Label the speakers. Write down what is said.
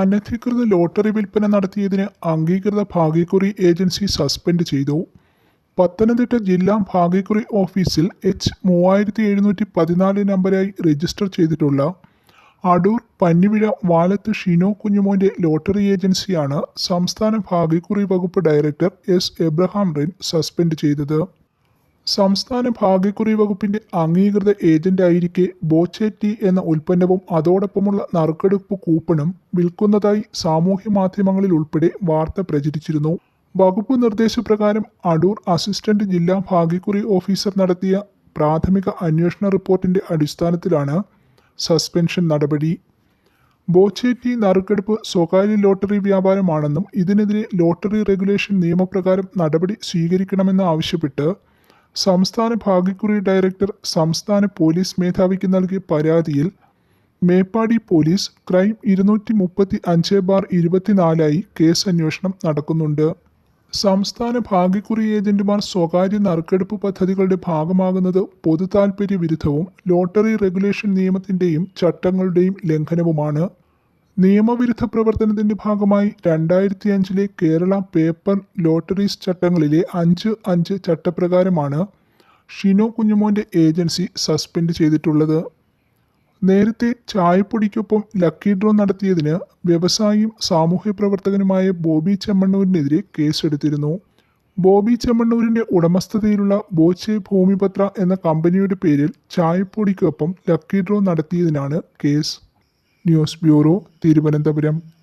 Speaker 1: അനധികൃത ലോട്ടറി വിൽപ്പന നടത്തിയതിന് അംഗീകൃത ഭാഗ്യക്കുറി ഏജൻസി സസ്പെൻഡ് ചെയ്തു. പത്തനംതിട്ട ജില്ലാ ഭാഗ്യക്കുറി ഓഫീസിൽ എച്ച് മൂവായിരത്തി എഴുന്നൂറ്റി പതിനാല് നമ്പരായി രജിസ്റ്റർ ചെയ്തിട്ടുള്ള അടൂർ പന്നിവിഴ വാലത്ത് ഷിനോ കുഞ്ഞുമോന്റെ ലോട്ടറി ഏജൻസിയാണ് സംസ്ഥാന ഭാഗ്യക്കുറി വകുപ്പ് ഡയറക്ടർ എസ് എബ്രഹാം റിൻ സസ്പെൻഡ് ചെയ്തത്. സംസ്ഥാന ഭാഗ്യക്കുറി വകുപ്പിന്റെ അംഗീകൃത ഏജന്റായിരിക്കെ ബോച്ചെറ്റി എന്ന ഉൽപ്പന്നവും അതോടൊപ്പമുള്ള നറുക്കെടുപ്പ് കൂപ്പണും വിൽക്കുന്നതായി സാമൂഹ്യ മാധ്യമങ്ങളിൽ ഉൾപ്പെടെ വാർത്ത പ്രചരിച്ചിരുന്നു. വകുപ്പ് നിർദ്ദേശപ്രകാരം അടൂർ അസിസ്റ്റന്റ് ജില്ലാ ഭാഗ്യക്കുറി ഓഫീസർ നടത്തിയ പ്രാഥമിക അന്വേഷണ റിപ്പോർട്ടിന്റെ അടിസ്ഥാനത്തിലാണ് സസ്പെൻഷൻ നടപടി. ബോച്ചേറ്റി നറുക്കെടുപ്പ് സ്വകാര്യ ലോട്ടറി വ്യാപാരമാണെന്നും ഇതിനെതിരെ ലോട്ടറി റെഗുലേഷൻ നിയമപ്രകാരം നടപടി സ്വീകരിക്കണമെന്ന് ആവശ്യപ്പെട്ട് സംസ്ഥാന ഭാഗ്യക്കുറി ഡയറക്ടർ സംസ്ഥാന പോലീസ് മേധാവിക്ക് നൽകിയ പരാതിയിൽ മേപ്പാടി പോലീസ് ക്രൈം ഇരുന്നൂറ്റി മുപ്പത്തി അഞ്ച് ബാർ ഇരുപത്തിനാലായി കേസ് അന്വേഷണം നടക്കുന്നുണ്ട്. സംസ്ഥാന ഭാഗ്യക്കുറി ഏജന്റുമാർ സ്വകാര്യ നറുക്കെടുപ്പ് പദ്ധതികളുടെ ഭാഗമാകുന്നത് പൊതു താൽപര്യ വിരുദ്ധവും ലോട്ടറി റെഗുലേഷൻ നിയമത്തിന്റെയും ചട്ടങ്ങളുടെയും ലംഘനവുമാണ്. നിയമവിരുദ്ധ പ്രവർത്തനത്തിന്റെ ഭാഗമായി രണ്ടായിരത്തി അഞ്ചിലെ കേരള പേപ്പർ ലോട്ടറീസ് ചട്ടങ്ങളിലെ അഞ്ച് അഞ്ച് ചട്ടപ്രകാരമാണ് ഷിനോ കുഞ്ഞുമോന്റെ ഏജൻസി സസ്പെൻഡ് ചെയ്തിട്ടുള്ളത്. നേരത്തെ ചായപ്പൊടിക്കൊപ്പം ലക്കി ഡ്രോ നടത്തിയതിന് വ്യവസായിയും സാമൂഹ്യ പ്രവർത്തകനുമായ ബോബി ചെമ്മണ്ണൂരിനെതിരെ കേസെടുത്തിരുന്നു. ബോബി ചെമ്മണ്ണൂരിന്റെ ഉടമസ്ഥതയിലുള്ള ബോച്ചെ ഭൂമിപത്ര എന്ന കമ്പനിയുടെ പേരിൽ ചായപ്പൊടിക്കൊപ്പം ലക്കി ഡ്രോ നടത്തിയതിനാണ് കേസ്. News bureau Thiruvananthapuram